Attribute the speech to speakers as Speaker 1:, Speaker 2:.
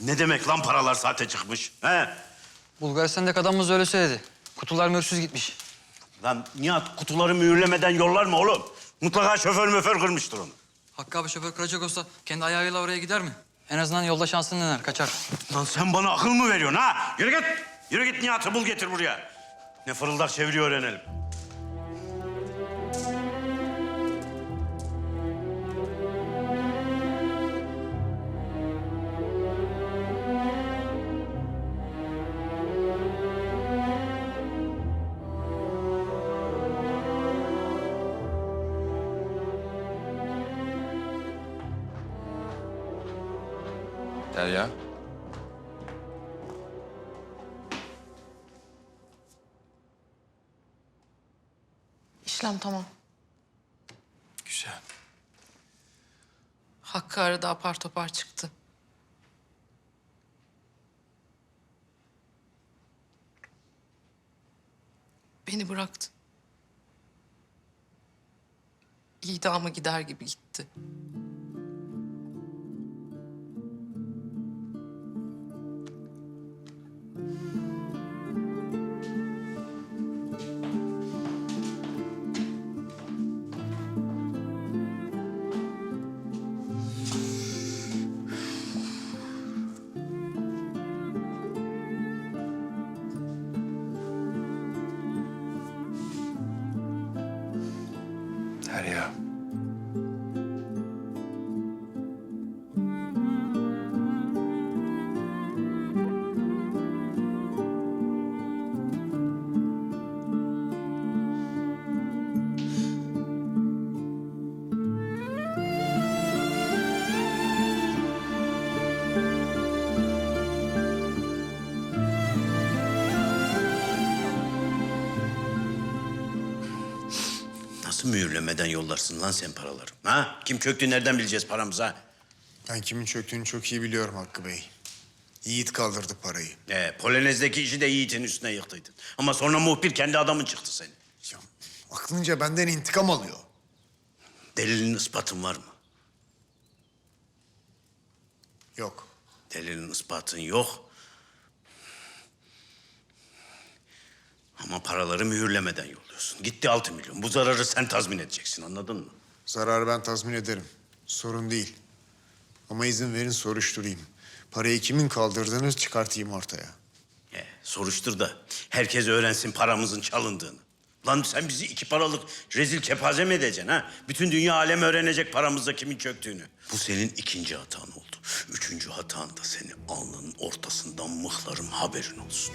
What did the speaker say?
Speaker 1: Ne demek lan paralar sahte çıkmış? He?
Speaker 2: Bulgaristan'daki adamımız öyle söyledi. Kutular mühürsüz gitmiş.
Speaker 1: Lan Nihat kutuları mühürlemeden yollar mı oğlum? Mutlaka şoför möför kırmıştır onu.
Speaker 2: Hakkı abi şoför kıracak olsa kendi ayağıyla oraya gider mi? En azından yolda şansını dener, kaçar.
Speaker 1: Lan sen bana akıl mı veriyorsun ha? Yürü git. Yürü git Nihat'ı bul getir buraya. Ne fırıldak çeviriyor öğrenelim.
Speaker 3: Derya.
Speaker 4: İşlem tamam.
Speaker 3: Güzel.
Speaker 4: Hakkı aradı apar topar çıktı. Beni bıraktı. İdama gider gibi gitti.
Speaker 3: Derya.
Speaker 1: Nasıl mühürlemeden yollarsın lan sen paraları? Ha? Kim çöktü nereden bileceğiz paramızı ha?
Speaker 5: Ben kimin çöktüğünü çok iyi biliyorum Hakkı Bey. Yiğit kaldırdı parayı.
Speaker 1: Ee, Polonez'deki işi de Yiğit'in üstüne yıktıydın. Ama sonra muhbir kendi adamın çıktı senin.
Speaker 5: Ya, aklınca benden intikam alıyor.
Speaker 1: Delilin ispatın var mı?
Speaker 5: Yok.
Speaker 1: Delilin ispatın yok. Ama paraları mühürlemeden yolluyorsun. Gitti altı milyon. Bu zararı sen tazmin edeceksin anladın mı?
Speaker 5: Zararı ben tazmin ederim. Sorun değil. Ama izin verin soruşturayım. Parayı kimin kaldırdığını çıkartayım ortaya.
Speaker 1: He, soruştur da herkes öğrensin paramızın çalındığını. Lan sen bizi iki paralık rezil kepaze mi edeceksin ha? Bütün dünya alem öğrenecek paramızda kimin çöktüğünü. Bu senin ikinci hatan oldu. Üçüncü hatan da seni alnının ortasından mıhlarım haberin olsun.